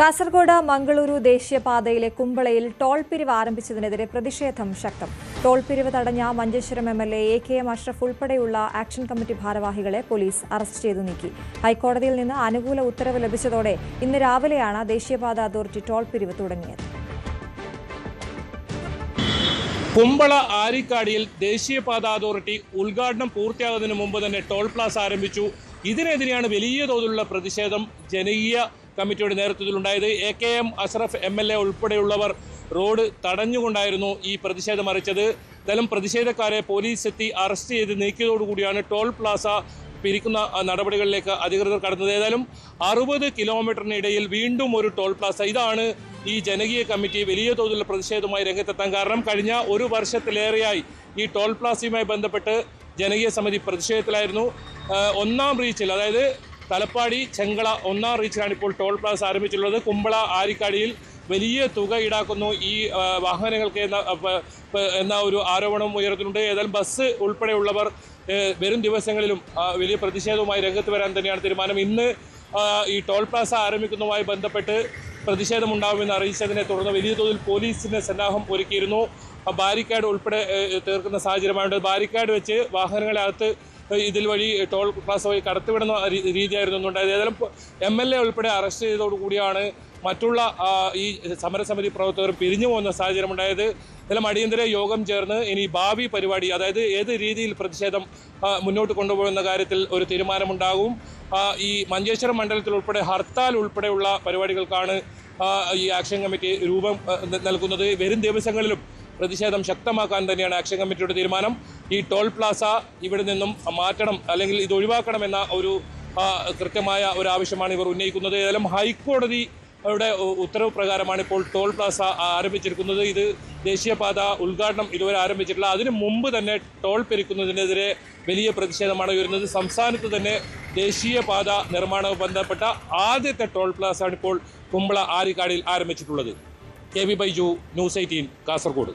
കാസർഗോഡ് മംഗളൂരു ദേശീയപാതയിലെ കുമ്പളയിൽ ടോൾ പിരിവ് ആരംഭിച്ചതിനെതിരെ പ്രതിഷേധം ശക്തം. ടോൾ പിരിവ് തടഞ്ഞ Manjeshwaram M L A K M Ashraf ഉൾപ്പെടെയുള്ള ആക്ഷൻ കമ്മിറ്റി ഭാരവാഹികളെ പോലീസ് അറസ്റ്റ് ചെയ്തു നീക്കി. ഹൈക്കോടതിയിൽ നിന്ന് അനുകൂല ഉത്തരവ് ലഭിച്ചതോടെ ഇന്ന് രാവിലെയാണ് ദേശീയപാത അതോറിറ്റി ടോൾ പിരിവ് തുടങ്ങിയത്. കുമ്പള ആരിക്കാടിയിൽ ദേശീയപാത അതോറിറ്റി ഉദ്ഘാടനം പൂർത്തിയാകുന്നതിന് മുമ്പ് തന്നെ ടോൾ പ്ലാസ് ആരംഭിച്ചു. ഇതിനെതിരെയാണ് വലിയ തോതിലുള്ള പ്രതിഷേധം. ജനകീയ കമ്മിറ്റിയുടെ നേതൃത്വത്തിലുണ്ടായത് A K M Ashraf M L A ഉൾപ്പെടെയുള്ളവർ റോഡ് തടഞ്ഞുകൊണ്ടായിരുന്നു ഈ പ്രതിഷേധം അറിയിച്ചത് എന്തായാലും പ്രതിഷേധക്കാരെ പോലീസ് എത്തി അറസ്റ്റ് ചെയ്ത് നീക്കിയതോടുകൂടിയാണ് ടോൾ പ്ലാസ പിരിക്കുന്ന നടപടികളിലേക്ക് അധികൃതർ കടന്നത്. ഏതായാലും അറുപത് കിലോമീറ്ററിനിടയിൽ വീണ്ടും ഒരു ടോൾ പ്ലാസ. ഇതാണ് ഈ ജനകീയ കമ്മിറ്റി വലിയ തോതിലുള്ള പ്രതിഷേധവുമായി രംഗത്തെത്താൻ കാരണം. കഴിഞ്ഞ ഒരു വർഷത്തിലേറെയായി ഈ ടോൾ പ്ലാസയുമായി ബന്ധപ്പെട്ട് ജനകീയ സമിതി പ്രതിഷേധത്തിലായിരുന്നു. ഒന്നാം റീച്ചിൽ അതായത് തലപ്പാടി ചെങ്കള ഒന്നാം റീച്ചിലാണ് ഇപ്പോൾ ടോൾ പ്ലാസ ആരംഭിച്ചിട്ടുള്ളത്. കുമ്പള ആരിക്കാടിയിൽ വലിയ തുക ഈടാക്കുന്നു. ഈ വാഹനങ്ങൾക്ക് എന്ന എന്ന ഒരു ആരോപണം ഉയർത്തുന്നുണ്ട് ഏതായാലും ബസ് ഉൾപ്പെടെയുള്ളവർ വരും ദിവസങ്ങളിലും വലിയ പ്രതിഷേധവുമായി രംഗത്ത് വരാൻ തന്നെയാണ് തീരുമാനം. ഇന്ന് ഈ ടോൾ പ്ലാസ ആരംഭിക്കുന്നതുമായി ബന്ധപ്പെട്ട് പ്രതിഷേധമുണ്ടാകുമെന്ന് അറിയിച്ചതിനെ തുടർന്ന് വലിയ തോതിൽ പോലീസിന് സന്നാഹം ഒരുക്കിയിരുന്നു. ബാരിക്കേഡ് ഉൾപ്പെടെ തീർക്കുന്ന സാഹചര്യമായുണ്ട്. ബാരിക്കേഡ് വെച്ച് വാഹനങ്ങളെ അകത്ത് ഇതിൽ വഴി ടോൾ പ്ലാസ വഴി കടത്തിവിടുന്ന രീതിയായിരുന്നു ഉണ്ടായത് ഏതായാലും എം എൽ എ ഉൾപ്പെടെ അറസ്റ്റ് ചെയ്തതോടുകൂടിയാണ് മറ്റുള്ള ഈ സമരസമിതി പ്രവർത്തകർ പിരിഞ്ഞു പോകുന്ന സാഹചര്യം ഉണ്ടായത്. ഇതെല്ലാം അടിയന്തര യോഗം ചേർന്ന് ഇനി ഭാവി പരിപാടി അതായത് ഏത് രീതിയിൽ പ്രതിഷേധം മുന്നോട്ട് കൊണ്ടുപോകുന്ന കാര്യത്തിൽ ഒരു തീരുമാനമുണ്ടാകും. ഈ മഞ്ചേശ്വരം മണ്ഡലത്തിൽ ഉൾപ്പെടെ ഹർത്താൽ ഉൾപ്പെടെയുള്ള പരിപാടികൾക്കാണ് ഈ ആക്ഷൻ കമ്മിറ്റി രൂപം നൽകുന്നത്. വരും ദിവസങ്ങളിലും പ്രതിഷേധം ശക്തമാക്കാൻ തന്നെയാണ് ആക്ഷൻ കമ്മിറ്റിയുടെ തീരുമാനം. ഈ ടോൾ പ്ലാസ ഇവിടെ നിന്നും മാറ്റണം അല്ലെങ്കിൽ ഇത് ഒഴിവാക്കണമെന്ന ഒരു കൃത്യമായ ഒരു ആവശ്യമാണ് ഇവർ ഉന്നയിക്കുന്നത്. ഏതായാലും ഹൈക്കോടതി യുടെ ഉത്തരവ് പ്രകാരമാണ് ഇപ്പോൾ ടോൾ പ്ലാസ ആരംഭിച്ചിരിക്കുന്നത്. ഇത് ദേശീയപാത ഉദ്ഘാടനം ഇതുവരെ ആരംഭിച്ചിട്ടില്ല. അതിനു മുമ്പ് തന്നെ ടോൾ പിരിക്കുന്നതിനെതിരെ വലിയ പ്രതിഷേധമാണ് ഉയരുന്നത്. സംസ്ഥാനത്ത് തന്നെ ദേശീയപാത നിർമ്മാണവുമായി ബന്ധപ്പെട്ട ആദ്യത്തെ ടോൾ പ്ലാസ ആണ് ഇപ്പോൾ കുമ്പള ആരിക്കാടിൽ ആരംഭിച്ചിട്ടുള്ളത്. K V Baiju news eighteen Kasaragod.